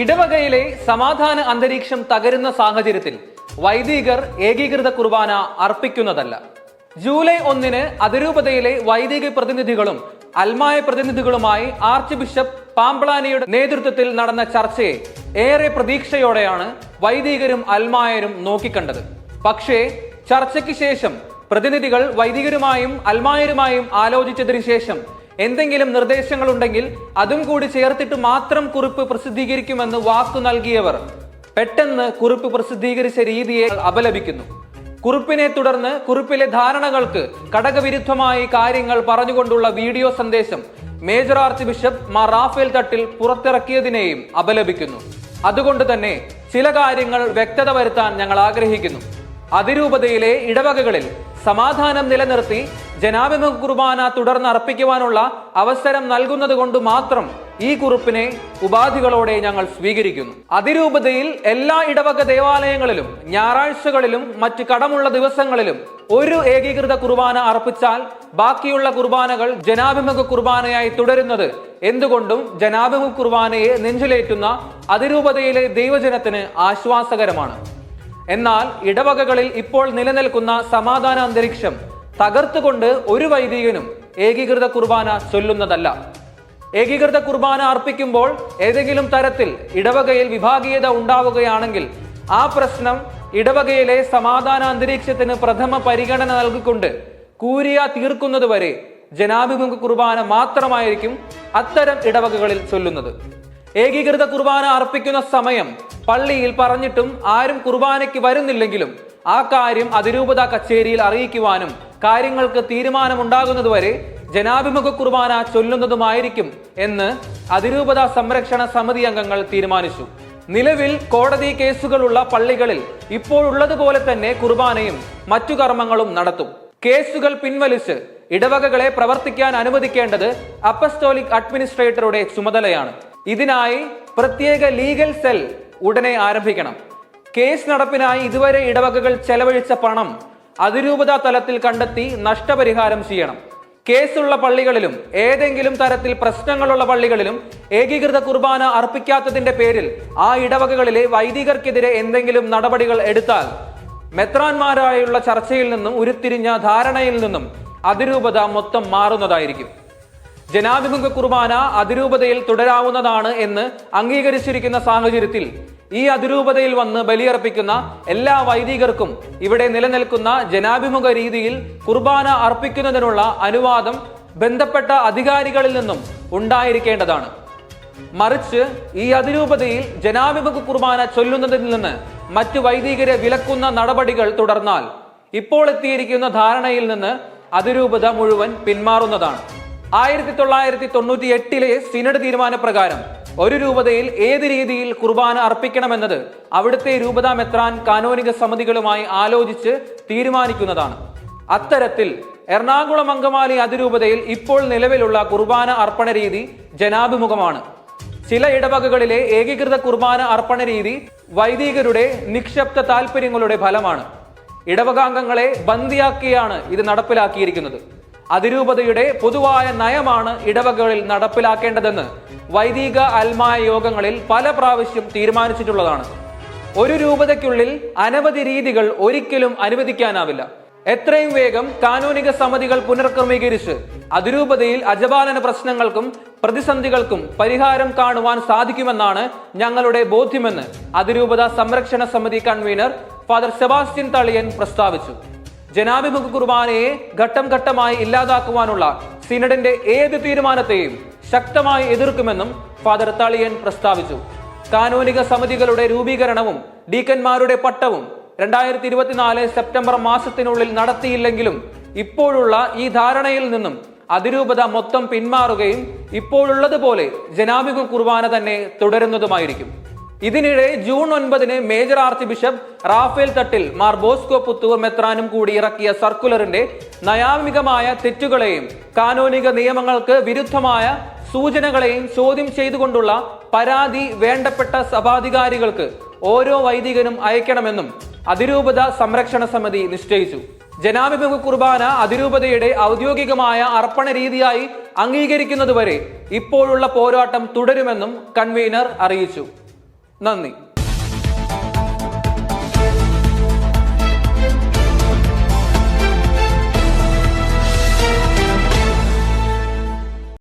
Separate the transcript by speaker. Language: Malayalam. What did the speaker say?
Speaker 1: ഇടവകയിലെ സമാധാന അന്തരീക്ഷം തകരുന്ന സാഹചര്യത്തിൽ വൈദികർ ഏകീകൃത കുർബാന അർപ്പിക്കുന്നതല്ല. ജൂലൈ ഒന്നിന് അതിരൂപതയിലെ വൈദിക പ്രതിനിധികളും അൽമായ പ്രതിനിധികളുമായി ആർച്ച് ബിഷപ്പ് പാംപ്ലാനിയുടെ നേതൃത്വത്തിൽ നടന്ന ചർച്ചയെ ഏറെ പ്രതീക്ഷയോടെയാണ് വൈദികരും അൽമായരും നോക്കിക്കണ്ടത്. പക്ഷേ ചർച്ചയ്ക്ക് ശേഷം പ്രതിനിധികൾ വൈദികരുമായും അൽമായരുമായും ആലോചിച്ചതിനു ശേഷം എന്തെങ്കിലും നിർദ്ദേശങ്ങളുണ്ടെങ്കിൽ അതും കൂടി ചേർത്തിട്ട് മാത്രം കുറിപ്പ് പ്രസിദ്ധീകരിക്കുമെന്ന് വാക്കു നൽകിയവർ പെട്ടെന്ന് കുറിപ്പ് പ്രസിദ്ധീകരിച്ച രീതിയെ അപലപിക്കുന്നു. കുറിപ്പിനെ തുടർന്ന് കുറിപ്പിലെ ധാരണകൾക്ക് കടകവിരുദ്ധമായി കാര്യങ്ങൾ പറഞ്ഞുകൊണ്ടുള്ള വീഡിയോ സന്ദേശം major archbishop Mar Rafale Thattil പുറത്തിറക്കിയതിനെയും അപലപിക്കുന്നു. അതുകൊണ്ട് തന്നെ ചില കാര്യങ്ങൾ വ്യക്തത വരുത്താൻ ഞങ്ങൾ ആഗ്രഹിക്കുന്നു. അതിരൂപതയിലെ ഇടവകകളിൽ സമാധാനം നിലനിർത്തി ജനാഭിമുഖ കുർബാന തുടർന്ന് അർപ്പിക്കുവാനുള്ള അവസരം നൽകുന്നത് കൊണ്ട് മാത്രം ഈ കുറിപ്പിനെ ഉപാധികളോടെ ഞങ്ങൾ സ്വീകരിക്കുന്നു. അതിരൂപതയിൽ എല്ലാ ഇടവക ദേവാലയങ്ങളിലും ഞായറാഴ്ചകളിലും മറ്റ് കടമുള്ള ദിവസങ്ങളിലും ഒരു ഏകീകൃത കുർബാന അർപ്പിച്ചാൽ ബാക്കിയുള്ള കുർബാനകൾ ജനാഭിമുഖ കുർബാനയായി തുടരുന്നത് എന്തുകൊണ്ടും ജനാഭിമുഖ കുർബാനയെ നെഞ്ചിലേറ്റുന്ന അതിരൂപതയിലെ ദൈവജനത്തിന് ആശ്വാസകരമാണ്. എന്നാൽ ഇടവകകളിൽ ഇപ്പോൾ നിലനിൽക്കുന്ന സമാധാന അന്തരീക്ഷം തകർത്തുകൊണ്ട് ഒരു വൈദികനും ഏകീകൃത കുർബാന ചൊല്ലുന്നതല്ല. ഏകീകൃത കുർബാന അർപ്പിക്കുമ്പോൾ ഏതെങ്കിലും തരത്തിൽ ഇടവകയിൽ വിഭാഗീയത ഉണ്ടാവുകയാണെങ്കിൽ ആ പ്രശ്നം ഇടവകയിലെ സമാധാന അന്തരീക്ഷത്തിന് പ്രഥമ പരിഗണന നൽകിക്കൊണ്ട് കൂരിയ തീർക്കുന്നതുവരെ ജനാഭിമുഖ കുർബാന മാത്രമായിരിക്കും അത്തരം ഇടവകകളിൽ ചൊല്ലുന്നത്. ഏകീകൃത കുർബാന അർപ്പിക്കുന്ന സമയം പള്ളിയിൽ പറഞ്ഞിട്ടും ആരും കുർബാനയ്ക്ക് വരുന്നില്ലെങ്കിലും ആ കാര്യം അതിരൂപത കച്ചേരിയിൽ അറിയിക്കുവാനും കാര്യങ്ങൾക്ക് തീരുമാനമുണ്ടാകുന്നതുവരെ ജനാഭിമുഖ കുർബാന ചൊല്ലുന്നതുമായിരിക്കും എന്ന് അതിരൂപത സംരക്ഷണ സമിതി അംഗങ്ങൾ തീരുമാനിച്ചു. നിലവിൽ കോടതി കേസുകളുള്ള പള്ളികളിൽ ഇപ്പോഴുള്ളതുപോലെ തന്നെ കുർബാനയും മറ്റു കർമ്മങ്ങളും നടത്തും. കേസുകൾ പിൻവലിച്ച് ഇടവകകളെ പ്രവർത്തിക്കാൻ അനുവദിക്കേണ്ടത് അപ്പസ്റ്റോലിക് അഡ്മിനിസ്ട്രേറ്ററുടെ ചുമതലയാണ്. ഇതിനായി പ്രത്യേക ലീഗൽ സെൽ ഉടനെ ആരംഭിക്കണം. കേസ് നടപ്പിനായി ഇതുവരെ ഇടവകകൾ ചെലവഴിച്ച പണം അതിരൂപത തലത്തിൽ കണ്ടെത്തി നഷ്ടപരിഹാരം ചെയ്യണം. കേസുള്ള പള്ളികളിലും ഏതെങ്കിലും തരത്തിൽ പ്രശ്നങ്ങളുള്ള പള്ളികളിലും ഏകീകൃത കുർബാന അർപ്പിക്കാത്തതിന്റെ പേരിൽ ആ ഇടവകകളിലെ വൈദികർക്കെതിരെ എന്തെങ്കിലും നടപടികൾ എടുത്താൽ മെത്രാന്മാരായുള്ള ചർച്ചയിൽ നിന്നും ഉരുത്തിരിഞ്ഞ ധാരണയിൽ നിന്നും അതിരൂപത മൊത്തം മാറുന്നതായിരിക്കും. ജനാഭിമുഖ കുർബാന അതിരൂപതയിൽ തുടരാവുന്നതാണ് എന്ന് അംഗീകരിച്ചിരിക്കുന്ന സാഹചര്യത്തിൽ ഈ അതിരൂപതയിൽ വന്ന് ബലിയർപ്പിക്കുന്ന എല്ലാ വൈദികർക്കും ഇവിടെ നിലനിൽക്കുന്ന ജനാഭിമുഖ രീതിയിൽ കുർബാന അർപ്പിക്കുന്നതിനുള്ള അനുവാദം ബന്ധപ്പെട്ട അധികാരികളിൽ നിന്നും ഉണ്ടായിരിക്കേണ്ടതാണ്. മറിച്ച് ഈ അതിരൂപതയിൽ ജനാഭിമുഖ കുർബാന ചൊല്ലുന്നതിൽ നിന്ന് മറ്റു വൈദികരെ വിലക്കുന്ന നടപടികൾ തുടർന്നാൽ ഇപ്പോൾ എത്തിയിരിക്കുന്ന ധാരണയിൽ നിന്ന് അതിരൂപത മുഴുവൻ പിന്മാറുന്നതാണ്. ആയിരത്തി തൊള്ളായിരത്തി തൊണ്ണൂറ്റി എട്ടിലെ സിനഡ് തീരുമാനപ്രകാരം ഒരു രൂപതയിൽ ഏത് രീതിയിൽ കുർബാന അർപ്പിക്കണമെന്നത് അവിടുത്തെ രൂപത മെത്രാൻ കാനോനിക സമിതികളുമായി ആലോചിച്ച് തീരുമാനിക്കുന്നതാണ്. അത്തരത്തിൽ എറണാകുളം അങ്കമാലി അതിരൂപതയിൽ ഇപ്പോൾ നിലവിലുള്ള കുർബാന അർപ്പണ രീതി ജനാഭിമുഖമാണ്. ചില ഇടവകകളിലെ ഏകീകൃത കുർബാന അർപ്പണ രീതി വൈദികരുടെ നിക്ഷബ്ദ താല്പര്യങ്ങളുടെ ഫലമാണ്. ഇടവകാംഗങ്ങളെ ബന്ദിയാക്കിയാണ് ഇത് നടപ്പിലാക്കിയിരിക്കുന്നത്. അതിരൂപതയുടെ പൊതുവായ നയമാണ് ഇടവകകളിൽ നടപ്പിലാക്കേണ്ടതെന്ന് വൈദിക അൽമായ യോഗങ്ങളിൽ പല പ്രാവശ്യം തീരുമാനിച്ചിട്ടുള്ളതാണ്. ഒരു രൂപതയ്ക്കുള്ളിൽ അനവധി രീതികൾ ഒരിക്കലും അനുവദിക്കാനാവില്ല. എത്രയും വേഗം കാനൂനിക സമിതികൾ പുനർക്രമീകരിച്ച് അതിരൂപതയിൽ അജപാലന പ്രശ്നങ്ങൾക്കും പ്രതിസന്ധികൾക്കും പരിഹാരം കാണുവാൻ സാധിക്കുമെന്നാണ് ഞങ്ങളുടെ ബോധ്യമെന്ന് അതിരൂപത സംരക്ഷണ സമിതി കൺവീനർ ഫാദർ സെബാസ്റ്റ്യൻ തളിയൻ പ്രസ്താവിച്ചു. ജനാഭിമുഖ കുർബാനയെ ഘട്ടം ഘട്ടമായി ഇല്ലാതാക്കുവാനുള്ള സിനഡിന്റെ ഏത് തീരുമാനത്തെയും ശക്തമായി എതിർക്കുമെന്നും ഫാദർ തളിയൻ പ്രസ്താവിച്ചു. കാനോനിക സമിതികളുടെ രൂപീകരണവും ഡീക്കന്മാരുടെ പട്ടവും രണ്ടായിരത്തി ഇരുപത്തിനാല് സെപ്റ്റംബർ മാസത്തിനുള്ളിൽ നടത്തിയില്ലെങ്കിലും ഇപ്പോഴുള്ള ഈ ധാരണയിൽ നിന്നും അതിരൂപത മൊത്തം പിന്മാറുകയും ഇപ്പോഴുള്ളതുപോലെ ജനാഭിമുഖ കുർബാന തന്നെ തുടരുന്നതുമായിരിക്കും. ഇതിനിടെ ജൂൺ ഒൻപതിന് major archbishop Rafale Thattil Mar Bosco Puthur മെത്രാനും കൂടി ഇറക്കിയ സർക്കുലറിന്റെ നയാമികമായ തെറ്റുകളെയും കാനോനിക നിയമങ്ങൾക്ക് വിരുദ്ധമായ സൂചനകളെയും ചോദ്യം ചെയ്തുകൊണ്ടുള്ള പരാതി വേണ്ടപ്പെട്ട സഭാധികാരികൾക്ക് ഓരോ വൈദികനും അയക്കണമെന്നും അതിരൂപത സംരക്ഷണ സമിതി നിശ്ചയിച്ചു. ജനാഭിമുഖ കുർബാന അതിരൂപതയുടെ ഔദ്യോഗികമായ അർപ്പണ രീതിയായി അംഗീകരിക്കുന്നതുവരെ ഇപ്പോഴുള്ള പോരാട്ടം തുടരുമെന്നും കൺവീനർ അറിയിച്ചു. നന്ദി.